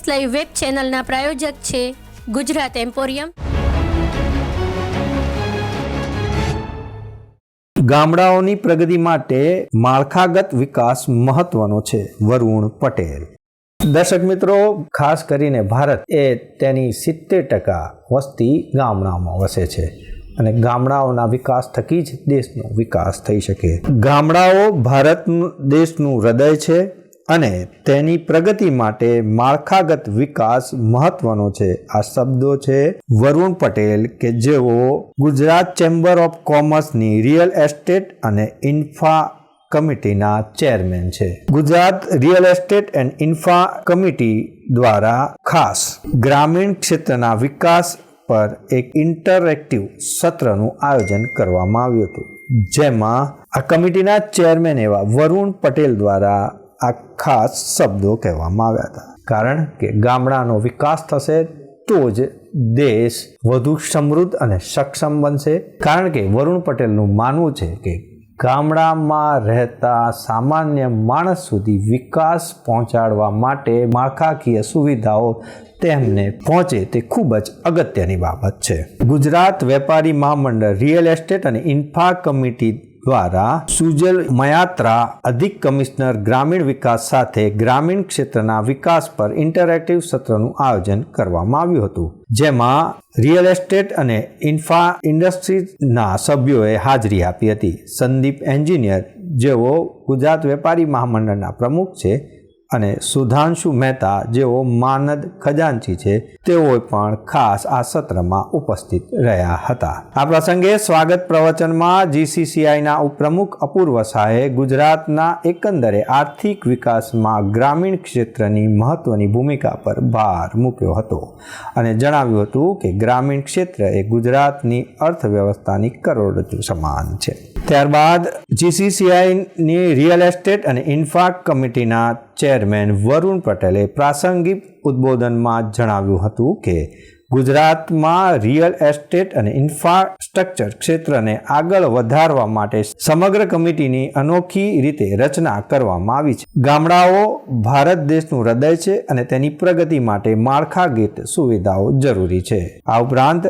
S live web ચેનલના પ્રાયોજક છે Gujarat emporium. ગામડાઓની પ્રગતિ માટે માળખાગત વિકાસ મહત્વનો છે, વરુણ પટેલ. દર્શક મિત્રો, ખાસ કરીને ભારત એ તેની સિત્તેર ટકા વસ્તી ગામડાઓમાં વસે છે અને ગામડાઓના વિકાસ થકી જ દેશનો વિકાસ થઈ શકે. ગામડાઓ ભારત દેશનું હૃદય છે અને તેની પ્રગતિ માટે માળખાગત વિકાસ મહત્વનો છે. આ શબ્દો છે વરુણ પટેલ કે જેઓ ગુજરાત ચેમ્બર ઓફ કોમર્સની રિયલ એસ્ટેટ અને ઇન્ફા કમિટીના ચેરમેન છે. Gujarat real estate and infra committee દ્વારા ખાસ ગ્રામીણ ક્ષેત્રના વિકાસ પર એક ઇન્ટરેક્ટિવ સત્રનું આયોજન કરવામાં આવ્યું હતું. જેમાં આ કમિટીના ચેરમેન એવા વરુણ પટેલ દ્વારા આ ખાસ શબ્દો કહેવામાં આવ્યા હતા. કારણ કે ગામડાનો વિકાસ થશે તો જ દેશ વધુ સમૃદ્ધ અને સક્ષમ બનશે. કારણ કે વરુણ પટેલનું માનવું છે કે ગામડામાં રહેતા સામાન્ય માણસ સુધી વિકાસ પહોંચાડવા માટે માળખાકીય સુવિધાઓ તેમને પહોંચે તે ખૂબ જ અગત્યની બાબત છે. ગુજરાત વેપારી મહામંડળ રિયલ એસ્ટેટ અને ઇન્ફા કમિટી દ્વારા સુજલ મયાત્રા અધિક કમિશનર ગ્રામીણ વિકાસ સાથે ગ્રામીણ ક્ષેત્રના વિકાસ પર ઇન્ટરેક્ટિવ સત્રનું આયોજન કરવામાં આવ્યું હતું. જેમાં રિયલ એસ્ટેટ અને ઇન્ફા ઇન્ડસ્ટ્રીઝના સભ્યોએ હાજરી આપી હતી. સંદીપ એન્જિનિયર, જેઓ ગુજરાત વેપારી મહામંડળના પ્રમુખ છે અને સુધાંશુ મહેતા જેઓ માનદ ખજાનચી છે તેઓ પણ ખાસ આ સત્રમાં ઉપસ્થિત રહ્યા હતા. આ પ્રસંગે સ્વાગત પ્રવચનમાં જીસીસીઆઈના ઉપપ્રમુખ અપૂર્વ શાહે ગુજરાતના એકંદરે આર્થિક વિકાસમાં ગ્રામીણ ક્ષેત્રની મહત્વની ભૂમિકા પર ભાર મૂક્યો હતો અને જણાવ્યું હતું કે ગ્રામીણ ક્ષેત્ર એ ગુજરાતની અર્થવ્યવસ્થાની કરોડરજ્જુ સમાન છે. ત્યારબાદ જીસીસીઆઈની રિયલ એસ્ટેટ અને ઇન્ફા કમિટીના ચેરમેન વરુણ પટેલે પ્રાસંગિક ઉદ્બોધનમાં જણાવ્યું હતું કે ગુજરાતમાં રિયલ એસ્ટેટ અને ઇન્ફ્રાસ્ટ્રક્ચર ક્ષેત્રને આગળ વધારવા માટે સમગ્ર કમિટીની અનોખી રીતે રચના કરવામાં આવી છે. ગામડાઓ ભારત દેશનું હૃદય છે અને તેની પ્રગતિ માટે માળખાગત સુવિધાઓ જરૂરી છે. આ ઉપરાંત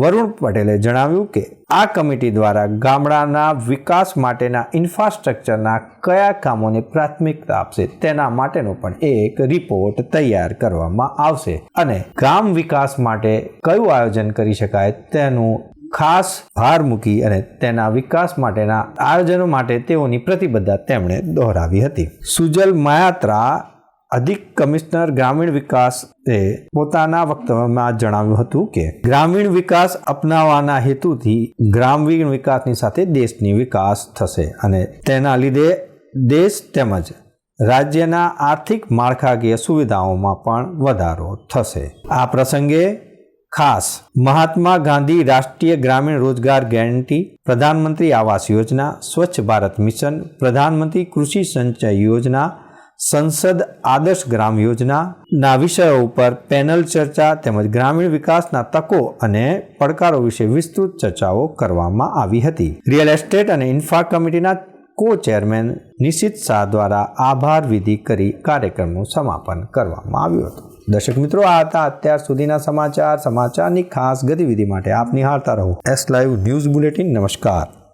વરુણ પટેલે જણાવ્યું કે આ કમિટી દ્વારા ગામડાના વિકાસ માટેના ઇન્ફ્રાસ્ટ્રક્ચરના કયા કામોને પ્રાથમિકતા આપશે તેના માટેનો પણ એક રિપોર્ટ તૈયાર કરવામાં આવશે. અને ગ્રામ વિકાસ માટે કયું આયોજન કરી શકાય તેનું ખાસ ભાર મૂકી અને તેના વિકાસ માટેના આયોજનો માટે તેઓની પ્રતિબદ્ધતા તેમણે દોહરાવી હતી. સુજલ માયાત્રા અધિક કમિશનર ગ્રામીણ વિકાસે પોતાના વક્તવ્યમાં જણાવ્યું હતું કે, ગ્રામીણ વિકાસ અપનાવવાના હેતુથી ગ્રામીણ વિકાસની સાથે દેશની વિકાસ થશે અને તેના લીધે દેશ તેમજ રાજ્યના આર્થિક માળખાકીય સુવિધાઓમાં પણ વધારો થશે. આ પ્રસંગે ખાસ મહાત્મા ગાંધી રાષ્ટ્રીય ગ્રામીણ રોજગાર ગેરંટી પ્રધાનમંત્રી આવાસ યોજના, સ્વચ્છ ભારત મિશન, પ્રધાનમંત્રી કૃષિ સંચય યોજના સંસદ આદર્શ ગ્રામ યોજનાના વિષયો ઉપર પેનલ ચર્ચા તેમજ ગ્રામીણ વિકાસના તકો અને પડકારો વિશે વિસ્તૃત ચર્ચાઓ કરવામાં આવી હતી. રિયલ એસ્ટેટ અને ઇન્ફા કમિટીના કો ચેરમેન નિશિત શાહ દ્વારા આભાર વિધિ કરી કાર્યક્રમનું સમાપન કરવામાં આવ્યું હતું. દર્શક મિત્રો, આ હતા અત્યાર સુધીના સમાચાર. સમાચારની ખાસ ગતિવિધિ માટે આપ નિહાળતા રહો. S live news bulletin. નમસ્કાર.